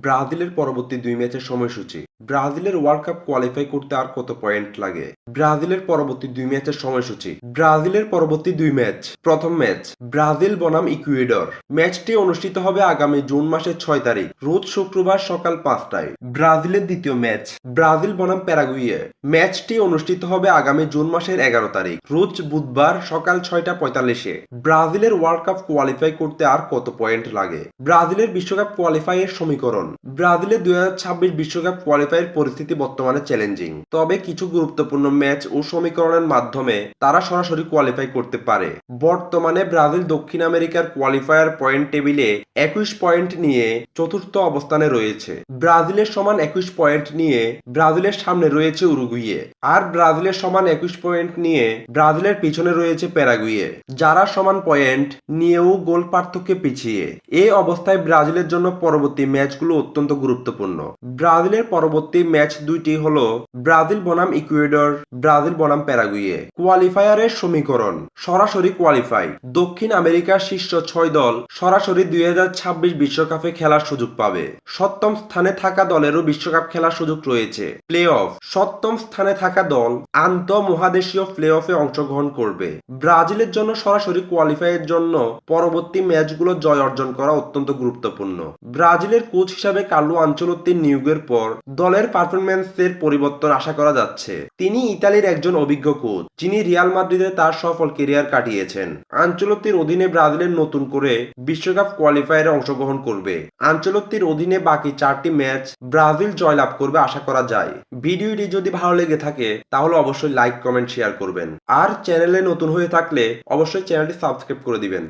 ব্রাজিলের পরবর্তী দুই ম্যাচের সময়সূচি। ব্রাজিলের ওয়ার্ল্ড কাপ কোয়ালিফাই করতে আর কত পয়েন্ট লাগে? ব্রাজিলের পরবর্তী দুই ম্যাচের সময়সূচি। ব্রাজিলের পরবর্তী দুই ম্যাচ। প্রথম ম্যাচ, ব্রাজিল বনাম ইকুয়েডর। ম্যাচটি অনুষ্ঠিত হবে আগামী জুন মাসের ছয় তারিখ, রোজ শুক্রবার সকাল পাঁচটায়। ব্রাজিলের দ্বিতীয় ম্যাচ, ব্রাজিল বনাম প্যারাগুইয়ে ম্যাচটি অনুষ্ঠিত হবে আগামী জুন মাসের এগারো তারিখ, রোজ বুধবার সকাল ছয়টা পঁয়তাল্লিশে। ব্রাজিলের ওয়ার্ল্ড কাপ কোয়ালিফাই করতে আর কত পয়েন্ট লাগে? ব্রাজিলের বিশ্বকাপ কোয়ালিফাইয়ের সমীকরণ। ব্রাজিলের দুই বিশ্বকাপ কোয়ালিফাইয়ের পরিস্থিতি বর্তমানে চ্যালেঞ্জিং। তবে কিছু গুরুত্বপূর্ণ ম্যাচ ও সমীকরণের মাধ্যমে তারা সরাসরি কোয়ালিফাই করতে পারে। বর্তমানে ব্রাজিল দক্ষিণ আমেরিকার কোয়ালিফায়ার পয়েন্ট টেবিলে একুশ পয়েন্ট নিয়ে চতুর্থ অবস্থানে রয়েছে। ব্রাজিলের সমান একুশ পয়েন্ট নিয়ে ব্রাজিলের সামনে রয়েছে উরুগুইয়ে আর ব্রাজিলের সমান একুশ পয়েন্ট নিয়ে ব্রাজিলের পিছনে রয়েছে প্যারাগুইয়ে যারা সমান পয়েন্ট নিয়েও গোল পার্থক্যে পিছিয়ে। এই অবস্থায় ব্রাজিলের জন্য পরবর্তী ম্যাচগুলো অত্যন্ত গুরুত্বপূর্ণ। ব্রাজিলের পরবর্তী ম্যাচ দুইটি হল ব্রাজিল বনাম ইকুয়েডর ব্রাজিল বনাম প্যারাগুইয়ে কোয়ালিফায়ারের সমীকরণ, সরাসরি কোয়ালিফাই। দক্ষিণ আমেরিকার শীর্ষ ছয় দল সরাসরি দুই বিশ্বকাপে খেলার সুযোগ পাবে। সপ্তম স্থানে থাকা দলেরও বিশ্বকাপ খেলার সুযোগ রয়েছে। প্লে অফ সপ্তম স্থানে থাকা দল আন্ত মহাদেশীয় প্লে অফে অংশগ্রহণ করবে। ব্রাজিলের জন্য সরাসরি কোয়ালিফাইয়ের জন্য পরবর্তী ম্যাচগুলো জয় অর্জন করা অত্যন্ত গুরুত্বপূর্ণ। ব্রাজিলের কোচ হিসাবে কার্লো আঞ্চলত্তির নিয়োগের পর দলের পারফরমেন্সের পরিবর্তন আশা করা যাচ্ছে। তিনি ইতালির একজন অভিজ্ঞ কোচ, যিনি রিয়াল মাদ্রিদে তার সফল কেরিয়ার কাটিয়েছেন। আঞ্চলত্তির অধীনে ব্রাজিলের নতুন করে বিশ্বকাপ কোয়ালিফায়ারে অংশগ্রহণ করবে। আঞ্চলত্তির অধীনে বাকি চারটি ম্যাচ ব্রাজিল জয়লাভ করবে আশা করা যায়। ভিডিওটি যদি ভালো লেগে থাকে, তাহলে অবশ্যই লাইক, কমেন্ট, শেয়ার করবেন। আর চ্যানেলে নতুন হয়ে থাকলে অবশ্যই চ্যানেলটি সাবস্ক্রাইব করে দিবেন।